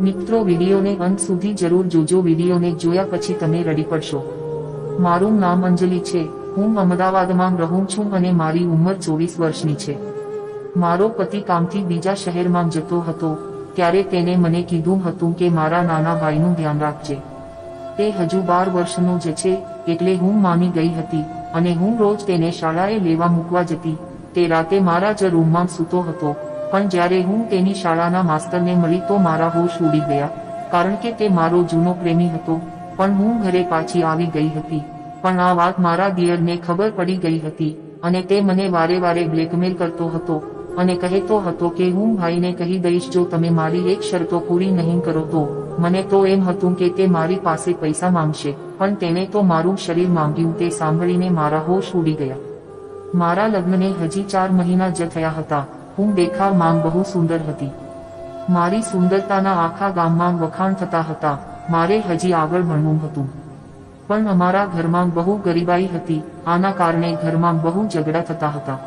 મિત્રો, વિડીયોને અંત સુધી જરૂર જોજો. વિડીયોને જોયા પછી તમે રડી પડશો. મારું નામ અંજલિ છે. હું અમદાવાદમાં રહું છું અને મારી ઉંમર ચોવીસ વર્ષની છે. મારો પતિ કામથી બીજા શહેરમાં જતો હતો, ત્યારે તેને મને કીધું હતું કે મારા નાના ભાઈનું ધ્યાન રાખજે. તે હજુ બાર વર્ષનો જ છે, એટલે હું માની ગઈ હતી અને હું રોજ તેને શાળાએ લેવા મૂકવા જતી. તે રાતે મારા જ રૂમમાં સૂતો હતો. પણ જ્યારે હું તેની શાળાના માસ્તરને મળી તો મારા હોશ ઉડી ગયા. કારણ કે તે મારો જૂનો પ્રેમી હતો, પણ હું ઘરે પાછી આવી ગઈ હતી. પણ આ વાત મારા દિયરને ખબર પડી ગઈ હતી અને તે મને વારે વારે બ્લેકમેલ કરતો હતો અને કહેતો હતો કે હું ભાઈને કહી દઈશ, જો તમે મારી એક શરતો પૂરી નહીં કરો તો મને તો એમ હતું કે તે મારી પાસે પૈસા માંગશે. પણ તેને તો મારું શરીર માંગ્યું, તે સાંભળીને મારા હોશ ઉડી ગયા. મારા લગ્નને હજી ચાર મહિના જ થયા હતા. હું દેખાવ માંગ બહુ સુંદર હતી. મારી સુંદરતાના આખા ગામમાં વખાણ થતા હતા. મારે હજી આગળ ભણવું હતું. પણ અમારા ઘરમાં બહુ ગરીબાઈ હતી. આના કારણે ઘરમાં બહુ ઝઘડા થતા હતા.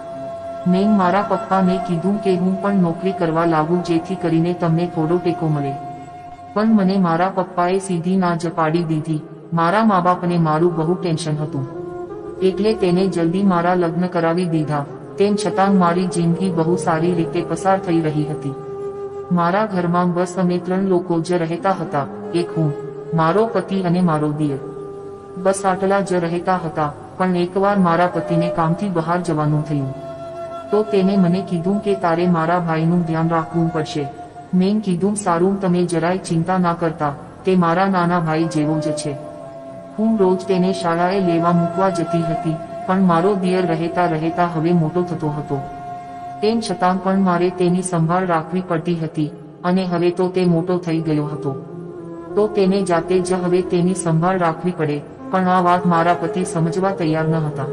મેં મારા પપ્પાને કીધું કે હું પણ નોકરી કરવા લાગુ જેથી કરીને તમને થોડો ટેકો મળે. પણ મને મારા પપ્પાએ સીધી ના જ પાડી દીધી. મારા મા બાપને મારું બહુ ટેન્શન હતું. એટલે તેને જલ્દી મારા લગ્ન કરાવી દીધા. તેમ છતાં મારી જિંદગી બહુ સારી રીતે પસાર થઈ રહી હતી. મારા ઘરમાં બસ અમે ત્રણ લોકો જ રહેતા હતા, એક હું, મારો પતિ અને મારો દિયર. બસ આટલા જ રહેતા હતા, પણ એકવાર મારા પતિને કામથી બહાર જવાનું થયું. તો તેને મને કીધું કે તારે મારા ભાઈનું ધ્યાન રાખવું પડશે. મેં કીધું, સારું, તમે જરાય ચિંતા ના કરતા, તે મારા નાના ભાઈ જેવો જ છે. હું રોજ તેને શાળાએ લેવા મૂકવા જતી હતી પણ મારો દિયર રહેતા રહેતા હવે મોટો થતો હતો. તેમ છતાં પણ મારે તેની સંભાળ રાખવી પડતી હતી, અને હવે તો તે મોટો થઈ ગયો હતો. તો તેને જાતે જ હવે તેની સંભાળ રાખવી પડે, પણ આ વાત મારા પતિ સમજવા તૈયાર ન હતા.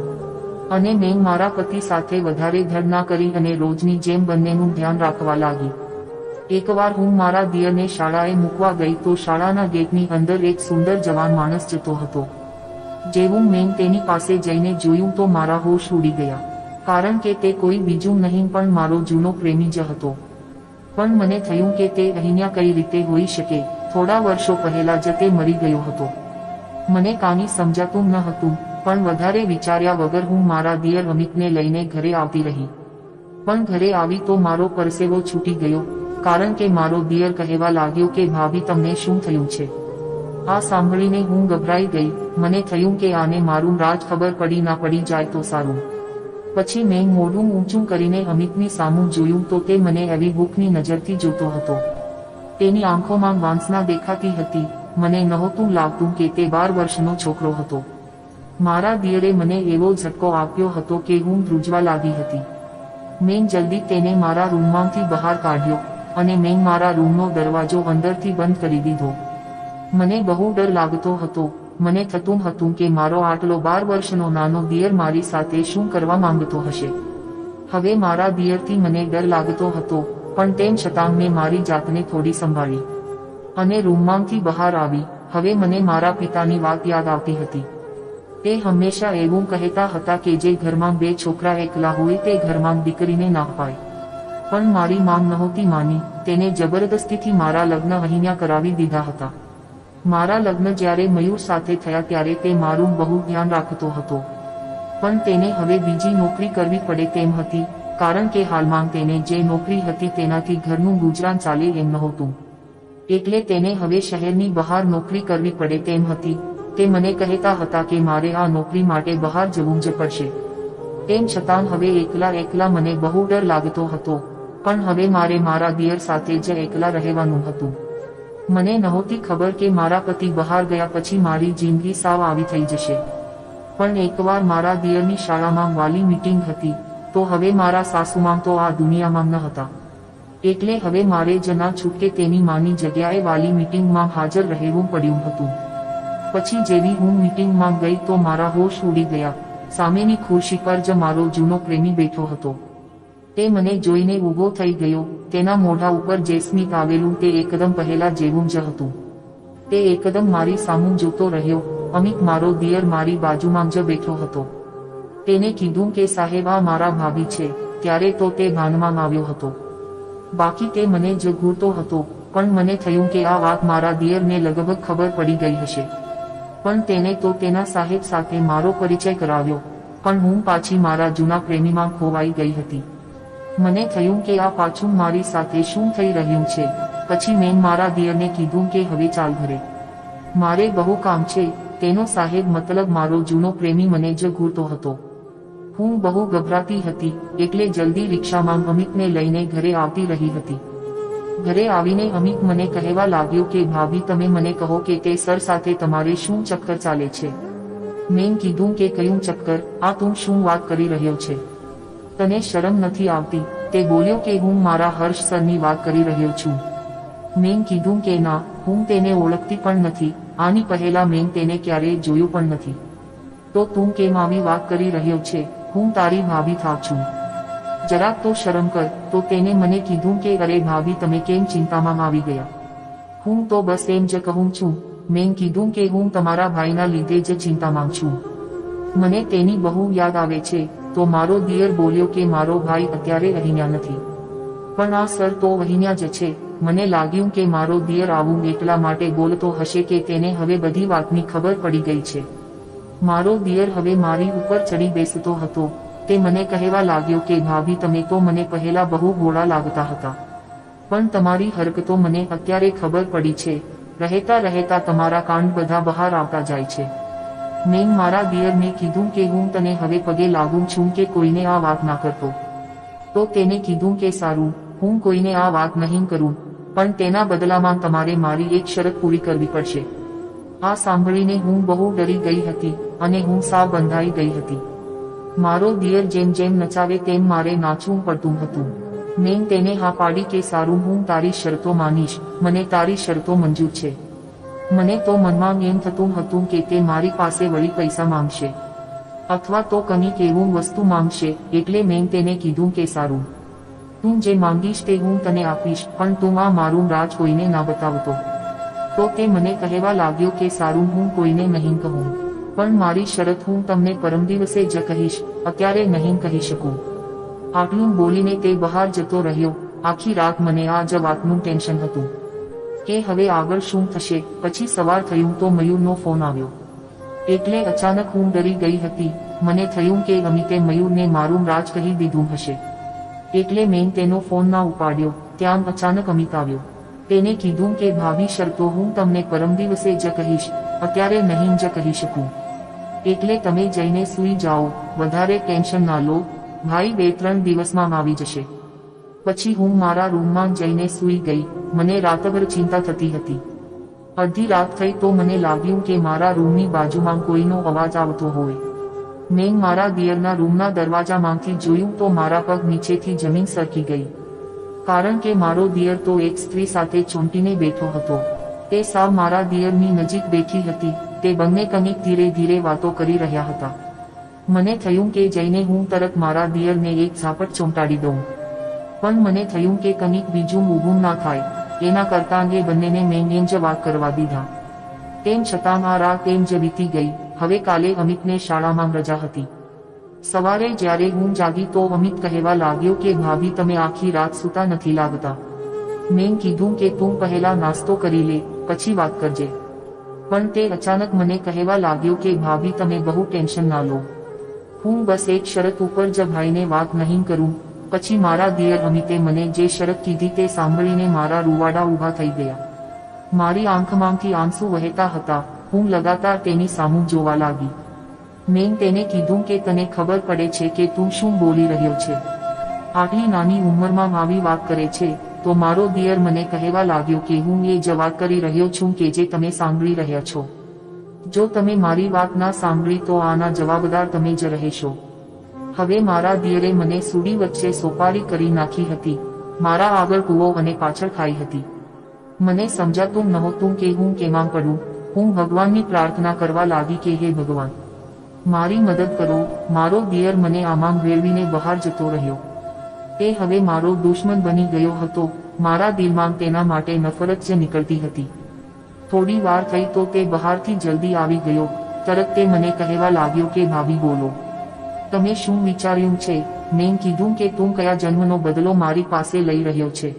અને મેં મારા પતિ સાથે વધારે ધડ ના કરી અને રોજની જેમ બંનેનું ધ્યાન રાખવા લાગી. એકવાર હું મારા દિયરને શાળાએ મૂકવા ગઈ તો શાળાના ગેટની અંદર એક સુંદર જવાન માણસ જતો હતો. જેવું મેં તેની પાસે જઈને જોયું તો મારા હોશ ઉડી ગયા. કારણ કે તે કોઈ બીજું નહીં પણ મારો જૂનો પ્રેમી જ હતો. પણ મને થયું કે તે અહીંયા કઈ રીતે હોઈ શકે, થોડા વર્ષો પહેલા જ તે મરી ગયો હતો. મને કાની સમજાતું ન હતું, પણ વધારે વિચાર્યા વગર હું મારા દિયર અમિતને લઈને ઘરે આવતી રહી. પણ ઘરે આવી તો મારો પરસેવો છૂટી ગયો, કારણ કે મારો દિયર કહેવા લાગ્યો કે, ભાભી, તમને શું થયું છે? આ સાંભળીને હું ગભરાઈ ગઈ. મને થયું કે આને મારું રાજ ખબર પડી ના પડી જાય તો સારું. પછી મેં મોઢું ઊંચું કરીને અમિતની સામું જોયું તો તે મને એવી ભૂખની નજરથી જોતો હતો. તેની આંખોમાં વાંસના દેખાતી હતી. મને નહોતું લાગતું કે તે બાર વર્ષનો છોકરો હતો. મારા દિયરે મને એવો ઝટકો આપ્યો હતો કે હું ધ્રુજવા લાગી હતી. મેં જલ્દી તેને મારા રૂમમાંથી બહાર કાઢ્યો અને મેં મારા રૂમનો દરવાજો અંદરથી બંધ કરી દીધો. મને બહુ ડર લાગતો હતો. મને થતું હતું કે મારો આટલો બાર વર્ષનો નાનો દિયર મારી સાથે શું કરવા માંગતો હશે. હવે મારા દિયરથી મને ડર લાગતો હતો, પણ તેમ છતાં મેં મારી જાતને થોડી સંભાળી. અને રૂમમાંથી બહાર આવી, હવે મને મારા પિતાની વાત યાદ આવતી હતી. તે હંમેશા એવું કહેતા હતા કે જે ઘરમાં બે છોકરા એકલા હોય તે ઘરમાં દીકરીને ના પાય પણ મારી માંગ નહોતી માની, તેને જબરદસ્તીથી મારા લગ્ન અહીંયા કરાવી દીધા હતા. મારા લગ્ન જ્યારે મયુર સાથે થયા ત્યારે તે મારું બહુ ધ્યાન રાખતો હતો. પણ તેને હવે બીજી નોકરી કરવી પડે તેમ હતી, કારણ કે હાલમાં તેને જે નોકરી હતી તેનાથી ઘરનું ગુજરાન ચાલે એમ નહોતું. એટલે તેને હવે શહેરની બહાર નોકરી કરવી પડે તેમ હતી. તે મને કહેતા હતા કે મારે આ નોકરી માટે બહાર જવું જ પડશે. તેમ છતાં હવે એકલા એકલા મને બહુ ડર લાગતો હતો. પણ હવે મારે મારા દિયર સાથે જ એકલા રહેવાનું હતું. મને નહોતી ખબર કે મારા પતિ બહાર ગયા પછી મારી જિંદગી સાવ આવી થઈ જશે. પણ એકવાર મારા દિયરની શાળામાં વાલી મીટિંગ હતી, તો હવે મારા સાસુમાં તો આ દુનિયામાં ન હતા. એટલે હવે મારે જ ના છૂટકે તેની માની જગ્યાએ વાલી મીટિંગમાં હાજર રહેવું પડ્યું હતું. પછી જેવી હું મીટિંગમાં ગઈ તો મારા હોશ ઉડી ગયા. સામેની ખુરશી પર જ મારો જૂનો પ્રેમી બેઠો હતો. તે મને જોઈને ઊભો થઈ ગયો. તેના મોઢા ઉપર જે સ્મિત આવેલું તે એકદમ પહેલા જેવું જ હતું. તે એકદમ મારી સામું જોતો રહ્યો. અમિત મારો દિયર મારી બાજુમાં જ બેઠો હતો. તેને કીધું કે સાહેબ આ મારા ભાભી છે. ત્યારે તો તે ભાનમાં આવ્યો હતો. બાકી તે મને જ ઘૂરતો હતો. પણ મને થયું કે આ વાત મારા દિયરને લગભગ ખબર પડી ગઈ હશે. પણ તેને તો તેના સાહેબ સાથે મારો પરિચય કરાવ્યો. પણ હું પાછી મારા જૂના પ્રેમીમાં ખોવાઈ ગઈ હતી. મને થયું કે આ પાછું મારી સાથે શું થઈ રહ્યું છે? પછી મેં મારા દિયરને કીધું કે હવે ચાલ ઘરે. મારે બહુ કામ છે, તેનો સાહેબ મતલબ મારો જૂનો પ્રેમી મને જ ઘૂરતો હતો. હું બહુ ગભરાતી હતી, એટલે જલ્દી રિક્ષામાં અમિતને લઈને ઘરે આવતી રહી હતી. ઘરે આવીને અમિત મને કહેવા લાગ્યો કે, ભાભી, તમે મને કહો કે તે સર સાથે તમારે શું ચક્કર ચાલે છે? મેં કીધું કે, કયું ચક્કર? આ તું શું વાત કરી રહ્યો છે? તને શરમ નથી આવતી? તે બોલ્યો કે હું મારા હર્ષ સરની વાત કરી રહ્યો છું. મેં કીધું કે ના, હું તેને ઓળખતી પણ નથી. આની પહેલા મેં તેને ક્યારેય જોયું પણ નથી. તો તું કેમ આવી વાત કરી રહ્યો છે? હું તારી ભાભી થાવ છું. જરાક તો શરમ કર. તો તેને મને કીધું કે, અરે ભાભી, તમે કેમ ચિંતામાં આવી ગયા? હું તો બસ એમ જ કહું છું. મેં કીધું કે હું તમારા ભાઈના લીધે જ ચિંતામાં છું. મને તેની બહુ યાદ આવે છે. તો મારો દિયર બોલ્યો કે મારો ભાઈ અત્યારે અહીંયા નથી. પણ આ સર તો અહીંયા જ છે, મને લાગ્યું કે મારો દિયર આવું એકલા માટે બોલતો હશે કે તેને હવે બધી વાતની ખબર પડી ગઈ છે. મારો દિયર હવે મારી ઉપર ચડી બેસતો હતો, તે મને કહેવા લાગ્યો કે ભાભી તમે તો મને પહેલા બહુ ગોળા લાગતા હતા. પણ તમારી હરકતો મને અત્યારે ખબર પડી છે, રહેતા રહેતા તમારા કાંડ બધા બહાર આવતા જાય છે. મેં મારા દિયરને કીધું કે હું તને હવે પગે લાગું છું કે કોઈને આ વાત ના કરતો. તો તેને કીધું કે સારું, હું કોઈને આ વાત નહીં કરું, પણ તેના બદલામાં તમારે મારી એક શરત પૂરી કરવી પડશે. આ સાંભળીને હું બહુ ડરી ગઈ હતી અને હું સાવ બંધાઈ ગઈ હતી. મારો દિયર જેમ જેમ નચાવે તેમ મારે નાચવું પડતું હતું. મેં તેને હા પાડી કે સારું, હું તારી શરતો માનીશ, મને તારી શરતો મંજૂર છે. મને તો મનમાં એમ થતું હતું કે તે મારી પાસે વળી પૈસા માંગશે. અથવા તો કંઈક એવું વસ્તુ માંગશે, એટલે મેં તેને કીધું કે સારું. તું જે માંગીશ તે હું તને આપીશ, પણ તું આ મારું રાજ કોઈને ના બતાવતો. તો તે મને કહેવા લાગ્યો કે સારું, હું કોઈને નહીં કહું. પણ મારી શરત હું તમને પરમ દિવસે જ કહીશ, અત્યારે નહીં કહી શકું. આટલું બોલીને તે બહાર જતો રહ્યો. આખી રાત મને આ જ વાતનું ટેન્શન હતું. કે હવે આગળ શું થશે? પછી સવાર થયું તો મયુરનો ફોન આવ્યો. એટલે અચાનક હું ડરી ગઈ હતી. મને થયું કે અમિતે મયુરને મારું રાજ કહી દીધું હશે. એટલે મેં તેનો ફોન ના ઉપાડ્યો. ત્યાં અચાનક અમિત આવ્યો. તેને કીધું કે, ભાભી શરતો હું તમને પરમ દિવસે જ કહીશ. અત્યારે નહીં જ કહી શકું. એટલે તમે જઈને સૂઈ જાઓ. વધારે ટેન્શન ના લો. ભાઈ, બે, ત્રણ દિવસમાં આવી જશે. પછી હું મારા રૂમમાં જઈને સૂઈ ગઈ. મને રાતભર ચિંતા થતી હતી. અડધી રાત થઈ તો મને લાગ્યું કે મારા રૂમની બાજુમાં કોઈનો અવાજ આવતો હોય. મેં મારા દિયરના રૂમના દરવાજામાંથી જોયું તો મારા પગ નીચેથી જમીન સરકી ગઈ. કારણ કે મારો દિયર તો એક સ્ત્રી સાથે ચોંટીને બેઠો હતો. તે સાવ મારા દિયરની નજીક બેઠી હતી. તે બંને કનિક ધીરે ધીરે વાતો કરી રહ્યા હતા. મને થયું કે જઈને હું તરત મારા દિયરને એક ઝાપટ ચોંટાડી દઉં. પણ મને થયું કે કનિક બીજું ઊભું ના થાય. એના કરતાં એ બંનેને મેં જ વાત કરવા દીધા. તેમ છતાં આ રાત જ વીતી ગઈ. હવે કાલે અમિતને શાળામાં રજા હતી. સવારે જ્યારે હું જાગી તો અમિત કહેવા લાગ્યો કે, ભાભી, તમે આખી રાત સૂતા નથી લાગતા. મેં કીધું કે, તું પહેલા નાસ્તો કરી લે, પછી વાત કરજે. પણ તે અચાનક મને કહેવા લાગ્યો કે, ભાભી, તમે બહુ ટેન્શન ના લો. હું બસ એક શરત ઉપર જ ભાઈને વાત નહીં કરું. પછી મારા દિયર અમિતે મને જે શરત કીધી તે સાંભળીને મારા રૂવાડા ઊભા થઈ ગયા. મારી આંખમાંથી આંસુ વહેતા હતા, હું લગાતાર તેની સામું જોવા લાગી. મેં તેને કીધું કે તને ખબર પડે છે કે તું શું બોલી રહ્યો છે. આટલી નાની ઉંમરમાં આવી વાત કરે છે, તો મારો દિયર મને કહેવા લાગ્યો કે હું એ જ વાત કરી રહ્યો છું કે જે તમે સાંભળી રહ્યા છો. જો તમે મારી વાત ના સાંભળી તો આના જવાબદાર તમે જ રહેશો. હવે મારા દિયરે મને સુડી વચ્ચે સોપારી કરી નાખી હતી. મારા આગળ કૂવો અને પાછળ ખાઈ હતી. મને સમજાતું નહોતું કે હું કેમાં પડું. હું ભગવાનની પ્રાર્થના કરવા લાગી કે હે ભગવાન. મારી મદદ કરો. મારો દિયર મને આમાં વેળવીને બહાર જતો રહ્યો. તે હવે મારો દુશ્મન બની ગયો હતો. મારા દિલમાં તેના માટે નફરત જ નીકળતી હતી. થોડી વાર થઈ તો તે બહારથી જલ્દી આવી ગયો. તરત તે મને કહેવા લાગ્યો કે ભાભી બોલો. તમે શું વિચાર્યું છે? મેં કીધું કે તું કયા જન્મનો બદલો મારી પાસે લઈ રહ્યો છે.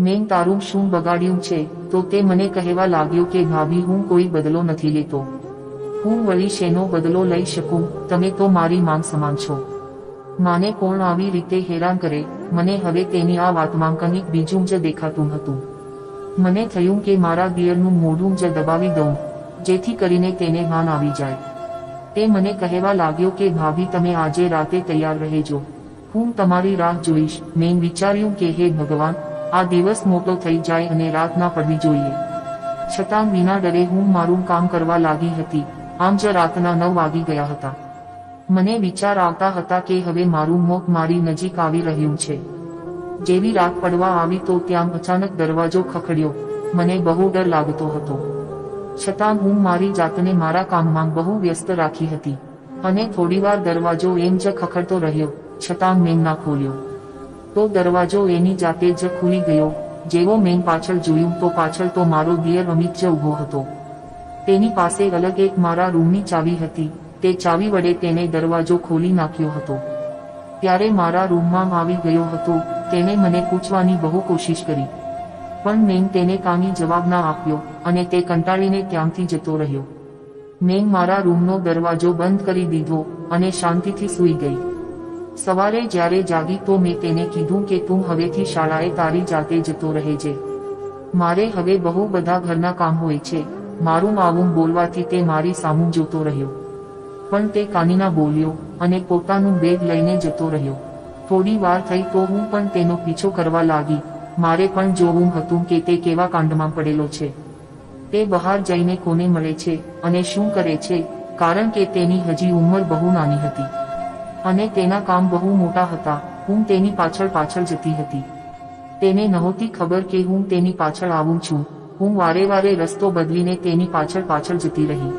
મેં તારું શું બગાડ્યું છે? તો તે મને કહેવા લાગ્યો કે ભાભી, હું કોઈ બદલો નથી લેતો. હું વળી શેનો બદલો લઈ શકું? તમે તો મારી માંગ સમાન છો. માને કોણ આવી રીતે હેરાન કરે? મને હવે તેની આ વાતમાં કંઈક બીજું જ દેખાતું હતું. મને થયું કે મારા દિયરનું મોઢું જ દબાવી દઉં, જેથી કરીને તેને ભાન આવી જાય. તે મને કહેવા લાગ્યો કે, ભાભી, તમે આજે રાતે તૈયાર રહેજો. હું તમારી રાહ જોઈશ. મેં વિચાર્યું કે, હે ભગવાન, આ દિવસ મોટો થઈ જાય અને રાત ના પડવી જોઈએ. છતાં વિના ડરે હું મારું કામ કરવા લાગી હતી. આમ જ રાતના નવ વાગી ગયા હતા. મને વિચાર આવતા હતા કે, હવે મારું મોત મારી નજીક આવી રહ્યું છે. જેવી રાત પડવા આવી તો ત્યાં અચાનક દરવાજો ખખડ્યો. મને બહુ ડર લાગતો હતો. છતાં હું મારી જાતને મારા કામમાં બહુ વ્યસ્ત રાખી હતી. અને થોડીવાર દરવાજો એમ જ ખખડતો રહ્યો, છતાં મેં ના ખોલ્યો. તો દરવાજો એની જાતે જ ખુલી ગયો, જેવો મેં પાછળ જોયું તો પાછળ તો મારો દિયર અમિત જ ઊભો હતો. તેની પાસે અલગ એક મારા રૂમની ચાવી હતી, તે ચાવી વડે તેને દરવાજો ખોલી નાખ્યો હતો. ત્યારે મારા રૂમમાં આવી ગયો હતો તેને મને પૂછવાની બહુ કોશિશ કરી. પણ મેં તેને કાની જવાબ ના આપ્યો અને તે કંટાળીને ત્યાંથી જતો રહ્યો. મેં મારા રૂમનો દરવાજો બંધ કરી દીધો અને શાંતિથી સૂઈ ગઈ. સવારે જ્યારે જાગી તો મેં તેને કીધું કે તું હવેથી શાળાએ તારી જાતે જતો રહેજે. મારે હવે બહુ બધા ઘરના કામ હોય છે. મારું માવું બોલવાથી તે મારી સામું જોતો રહ્યો. પણ તે કાનીના બોલ્યો અને પોતાનું બેગ લઈને જતો રહ્યો. થોડી વાર થઈ તો હું પણ તેનો પીછો કરવા લાગી. મારે પણ જોવું હતું કે તે કેવા કાંડમાં પડેલો છે. તે બહાર જઈને કોને મળે છે અને શું કરે છે, કારણ કે તેની હજી ઉંમર બહુ નાની હતી. અને તેના કામ બહુ મોટા હતા, હું તેની પાછળ પાછળ જતી હતી. તેને નહોતી ખબર કે હું તેની પાછળ આવું છું, હું વારે વારે રસ્તો બદલીને તેની પાછળ પાછળ જતી રહી.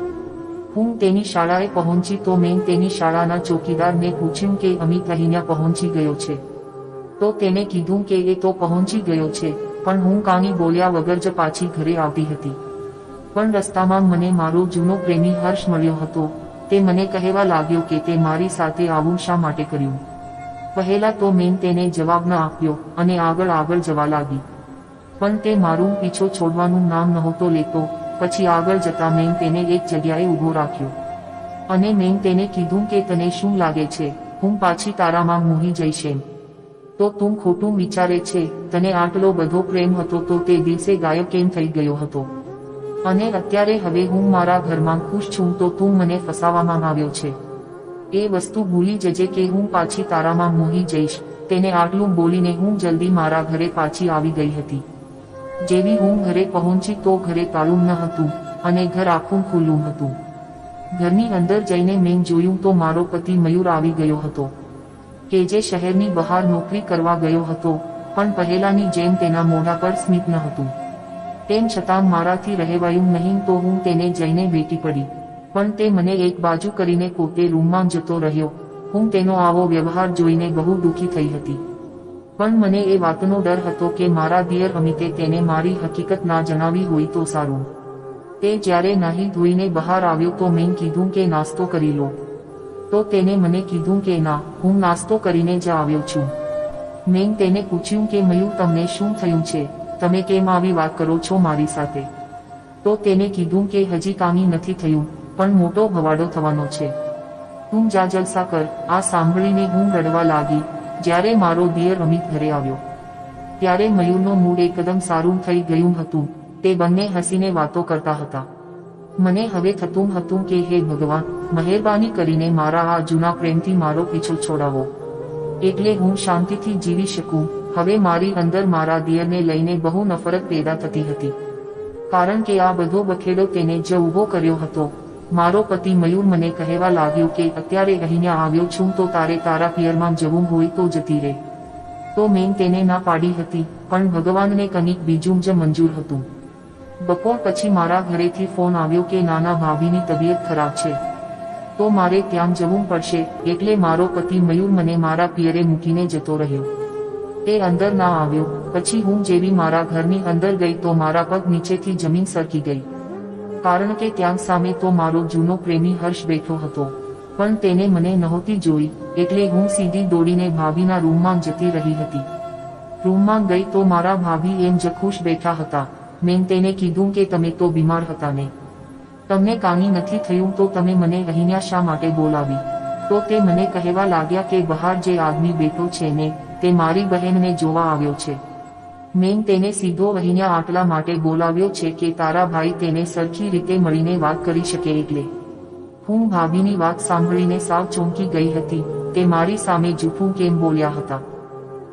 હું તેની શાળાએ પહોંચી તો મેં તેની શાળાના ચોકીદારને પૂછ્યું કે અમિત અહીંયા પહોંચી ગયો છે. તો તેને કીધું કે એ તો પહોંચી ગયો છે, પણ હું કાની બોલ્યા વગર જ પાછી ઘરે આવતી હતી. પણ રસ્તામાં મને મારો જૂનો પ્રેમી હર્ષ મળ્યો હતો. તે મને કહેવા લાગ્યો કે તે મારી સાથે આવું શા માટે કર્યું? પહેલા તો મેં તેને જવાબ ન આપ્યો અને આગળ આગળ જવા લાગી. પણ તે મારું પીછો છોડવાનું નામ નહોતો લેતો. પછી આગળ જતા મેં તેને એક જગ્યાએ ઊભો રાખ્યો. અને મેં તેને કીધું કે તને શું લાગે છે? હું પાછી તારામાં મોહી જઈશ એમ. તો તું ખોટું વિચારે છે? તને આટલો બધો પ્રેમ હતો તો તે દિવસે ગાયબ કેમ થઈ ગયો હતો? અને અત્યારે હવે હું મારા ઘરમાં ખુશ છું તો તું મને ફસાવવામાં આવ્યો છે. એ વસ્તુ ભૂલી જજે કે હું પાછી તારામાં મોહી જઈશ. તેને આટલું બોલીને હું જલ્દી મારા ઘરે પાછી આવી ગઈ હતી. જેવી હું ઘરે પહોંચી તો ઘરે તાળું ન હતું અને ઘર આખું ખુલ્લું હતું. ઘરની અંદર જઈને મેં જોયું તો મારો પતિ મયુર આવી ગયો હતો. કે જે શહેરની બહાર નોકરી કરવા ગયો હતો, પણ પહેલાની જેમ તેના મોઢા પર સ્મિત ન હતું. તેમ છતાં મારાથી રહેવાયું નહીં તો હું તેને જઈને ભેટી પડી. પણ તે મને એક બાજુ કરીને પોતે રૂમમાં જતો રહ્યો. હું તેનો આવો વ્યવહાર જોઈને બહુ દુઃખી થઈ હતી. પણ મને એ વાતનો ડર હતો કે મારા દિયર અમિતે તેને મારી હકીકત ના જણાવી હોય તો સારું. તે જ્યારે નાહી ધોઈને બહાર આવ્યો તો મેં કીધું કે નાસ્તો કરી લો. તો તેને મને કીધું કે ના, હું નાસ્તો કરીને જ આવ્યો છું. મેં તેને પૂછ્યું કે મયું તમને શું થયું છે? તમે કેમ આવી વાત કરો છો મારી સાથે? તો તેને કીધું કે હજી કામી નથી થયું, પણ મોટો ભવાડો થવાનો છે. તું જા જલસા કર, આ સાંભળીને હું રડવા લાગી, જ્યારે મારો દિયર અમિત ઘરે આવ્યો. ત્યારે મયુરનો મૂડ એકદમ સારું થઈ ગયું હતું, તે બંને હસીને વાતો કરતા હતા. મને હવે થતું હતું કે હે ભગવાન, મહેરબાની કરીને મારા આ જૂના પ્રેમથી મારો પીછો છોડાવો. એટલે હું શાંતિથી જીવી શકું હવે મારી અંદર મારા દિયરને લઈને બહુ નફરત પેદા થતી હતી. કારણ કે આ બધો બખેડો તેને જ ઊભો કર્યો હતો. મારો પતિ મયુર મને કહેવા લાગ્યો કે અત્યારે અહીંયા આવ્યો છું તો તારે તારા પિયરમાં જવું હોય તો જતી રહે. તો મેં તેને ના પાડી હતી, પણ ભગવાનને કનિક બીજું જ મંજૂર હતું. બપોર પછી મારા ઘરેથી ફોન આવ્યો કે નાના ભાભીની તબિયત ખરાબ છે. તો મારે ત્યાં જવું પડશે, એટલે મારો પતિ મયુર મને મારા પિયરે મૂકીને જતો રહ્યો. તે અંદર ના આવ્યો. પછી હું જેવી મારા ઘરની અંદર ગઈ તો મારા પગ નીચેથી જમીન સરકી ગઈ. કારણ કે ત્યાં સામે તો મારો જૂનો પ્રેમી હર્ષ બેઠો હતો. પણ તેને મને નહોતી જોઈ, એટલે હું સીધી દોડીને ભાભીના રૂમમાં જતી રહી હતી. રૂમમાં ગઈ તો મારા ભાભી એમ જ ખુશ બેઠા હતા. મેં તેને કીધું કે તમે તો બીમાર હતા ને. તમને કાની નથી થયું તો તમે મને અહીંયા શા માટે બોલાવી? તો તે મને કહેવા લાગ્યા કે બહાર જે આદમી બેઠો છે ને તે મારી બહેનને જોવા આવ્યો છે. મેં તેને સીધો અહીંયા આટલા માટે બોલાવ્યો છે કે તારા ભાઈ તેને સરખી રીતે મળીને વાત કરી શકે એટલે. હું ભાભીની વાત સાંભળીને સાવ ચોંકી ગઈ હતી, તે મારી સામે જૂઠું કેમ બોલ્યા હતા.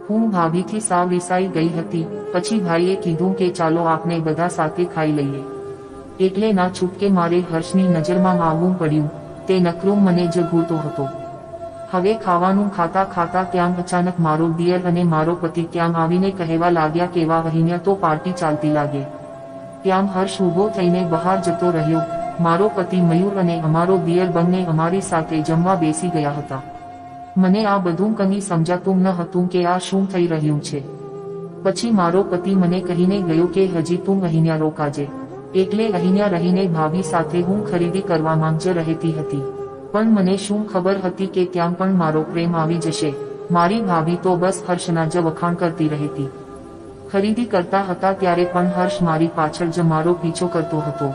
હું ભાભીથી સાવ રિસાઈ ગઈ હતી, પછી ભાઈએ કીધું કે ચાલો આપણે બધા સાથે ખાઈ લઈએ. એટલે ના છૂટકે મારે હર્ષની નજરમાં આવવું પડ્યું, તે નકરો મને જ હતો. હવે ખાવાનું ખાતા ખાતા ત્યાં અચાનક મારો દિયર અને મારો પતિ ત્યાં આવીને કહેવા લાગ્યા કેવા વહીને તો પાર્ટી ચાલતી લાગે. ત્યાં હર્ષ ઊભો થઈને બહાર જતો રહ્યો. મારો પતિ મયુર અને અમારો દિયર બંને અમારી સાથે જમવા બેસી ગયા હતા. મને આ બધું કંઈ સમજાતું ન હતું કે આ શું થઈ રહ્યું છે. પછી મારો પતિ મને કહીને ગયો કે હજી તું અહીંયા રોકાજે. એટલે અહીંયા રહીને ભાભી સાથે હું ખરીદી કરવામાં જ રહેતી હતી. પણ મને શું ખબર હતી કે ત્યાં પણ મારો પ્રેમ આવી જશે? મારી ભાભી તો બસ હર્ષના જ વખાણ કરતી રહેતી. ખરીદી કરતા હતા ત્યારે પણ હર્ષ મારી પાછળ જ મારો પીછો કરતો હતો.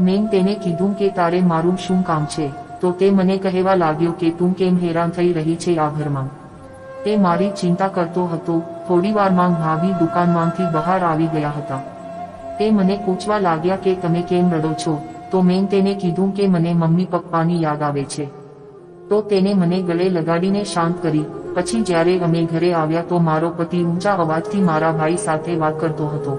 મેં તેને કીધું કે તારે મારું શું કામ છે? તો તે મને કહેવા લાગ્યો કે તું કેમ હેરાન થઈ રહી છે આ ઘરમાં? તે મારી ચિંતા કરતો હતો. થોડીવારમાં ભાભી દુકાનમાંથી બહાર આવી ગયા હતા. તે મને પૂછવા લાગ્યા કે તમે કેમ રડો છો? તો મેં તેને કીધું કે મને મમ્મી પપ્પાની યાદ આવે છે. તો તેને મને ગળે લગાડીને શાંત કરી, પછી જ્યારે અમે ઘરે આવ્યા તો મારો પતિ ઊંચા અવાજથી મારા ભાઈ સાથે વાત કરતો હતો.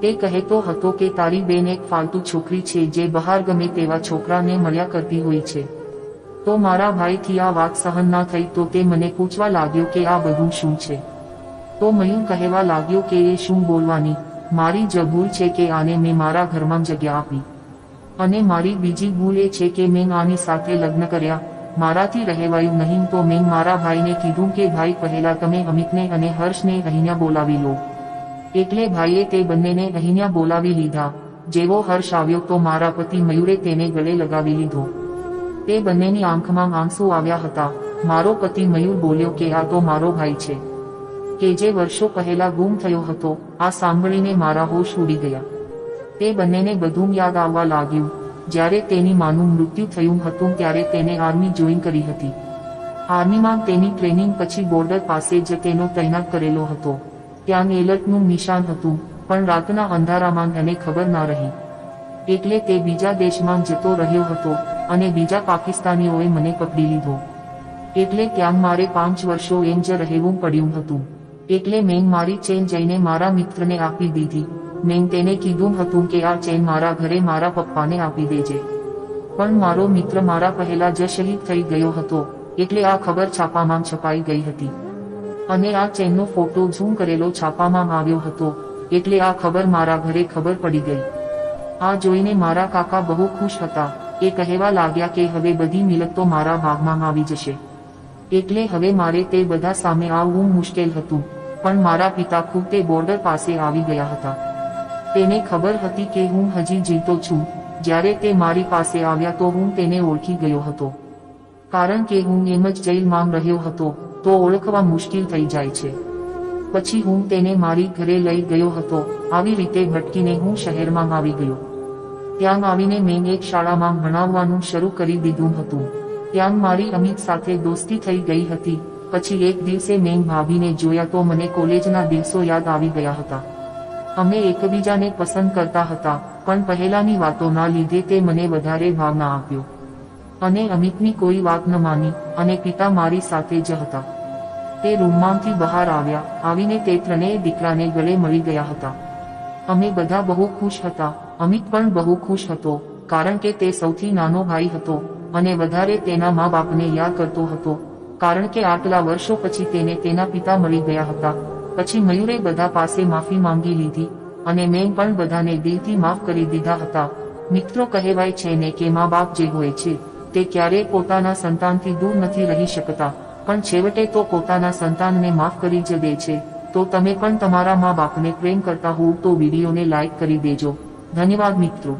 તે કહેતો હતો કે તારી બેન એક ફાલતુ છોકરી છે જે બહાર ગમે તેવા છોકરાને મળ્યા કરતી હોય છે. તો મારા ભાઈથી આ વાત સહન ના થઈ તો તે મને પૂછવા લાગ્યો કે આ બધું શું છે? તો મયું કહેવા લાગ્યો કે એ શું બોલવાની, મારી જ છે કે આને મેં મારા ઘરમાં જગ્યા આપી. અને મારી બીજી ભૂલ એ છે કે મેં આની સાથે લગ્ન કર્યા. મારાથી રહેવાયું નહીં તો મેં મારા ભાઈને કીધું કે, ભાઈ, પહેલા તમે અમિતને અને હર્ષને અહીંયા બોલાવી લો. એટલે ભાઈએ તે બંનેને અહીંયા બોલાવી લીધા. જેવો હર્ષ આવ્યો તો મારા પતિ મયુરે તેને ગળે લગાવી લીધો. તે બંનેની આંખમાં આંસુ આવ્યા હતા. મારો પતિ મયુર બોલ્યો કે, આ તો મારો ભાઈ છે. કે જે વર્ષો પહેલા ગુમ થયો હતો, આ સાંભળીને મારા હોશ ઉડી ગયા. તે બંનેને બધું યાદ આવવા લાગ્યું. જ્યારે તેની માનું મૃત્યુ થયું હતું ત્યારે તેને આર્મી જોઈન કરી હતી. આર્મીમાં તેની ટ્રેનિંગ પછી બોર્ડર પાસે જ તેનો તૈનાત કરેલો હતો. ત્યાં એલર્ટનું નિશાન હતું, પણ રાતના અંધારામાં એને ખબર ના રહી. એટલે તે બીજા દેશમાં જતો રહ્યો હતો અને બીજા પાકિસ્તાનીઓએ મને પકડી લીધો. એટલે ત્યાં મારે પાંચ વર્ષો એમ જ રહેવું પડ્યું હતું. એટલે મેં મારી ચેન જઈને મારા મિત્રને આપી દીધી. મેં તેને કીધું હતું કે આ ચેન મારા ઘરે મારા પપ્પાને આપી દેજે. પણ મારો મિત્ર મારા પહેલા જ શહીદ થઈ ગયો હતો, એટલે આ ખબર છાપામાં છપાઈ ગઈ હતી. અને આ ચેનનો ફોટો ઝૂમ કરેલો છાપામાં આવ્યો હતો, એટલે આ ખબર મારા ઘરે ખબર પડી ગઈ. આ જોઈને મારા કાકા બહુ ખુશ હતા, એ કહેવા લાગ્યા કે હવે બધી મિલકતો મારા ભાગમાં આવી જશે. એટલે હવે મારે તે બધા સામે આવવું મુશ્કેલ હતું, પણ મારા પિતા ખુદ તે બોર્ડર પાસે આવી ગયા હતા. તેને ખબર હતી કે હું હજી જીવતો છું. જ્યારે તે મારી પાસે આવ્યા તો હું તેને ઓળખી ગયો હતો. કારણ કે હું એમ જ જેલમાં રહ્યો હતો, તો ઓળખવા મુશ્કેલ થઈ જાય છે. પછી હું તેને મારી ઘરે લઈ ગયો હતો. આવી રીતે ભટકીને હું શહેરમાં આવી ગયો. ત્યાં આવીને મેં એક શાળામાં ભણાવવાનું શરૂ કરી દીધું હતું. ત્યાં મારી અમિત સાથે દોસ્તી થઈ ગઈ હતી. પછી એક દિવસે મેં ભાભીને જોયા તો મને કોલેજના દિવસો યાદ આવી ગયા હતા. અમે એકબીજાને પસંદ કરતા હતા, પણ પહેલાની વાતોના લીધે તે મને વધારે ભાવ ના આપ્યો. અને અમિતની કોઈ વાત ન માની, અને પિતા મારી સાથે જ હતા. તે રૂમમાંથી બહાર આવ્યા, આવીને તે ત્રણેય દીકરાને ગળે મળી ગયા હતા. અમે બધા બહુ ખુશ હતા, અમિત પણ બહુ ખુશ હતો, કારણ કે તે સૌથી નાનો ભાઈ હતો, અને વધારે તેના મા બાપને યાદ કરતો હતો, કારણ કે આટલા વર્ષો પછી તેને તેના પિતા મળી ગયા હતા. પછી મયુરે બધા પાસે માફી માંગી લીધી અને મેં પણ બધાને દિલથી માફ કરી દીધા હતા. મિત્રો કહેવાય છે ને કે મા બાપ જે હોય છે, તે ક્યારેય પોતાના સંતાનથી દૂર નથી રહી શકતા, પણ છેવટે તો પોતાના સંતાનને માફ કરી જ દે છે. તો તમે પણ તમારા મા બાપને પ્રેમ કરતા હોવ તો વિડીયોને લાઇક કરી દેજો. ધન્યવાદ મિત્રો.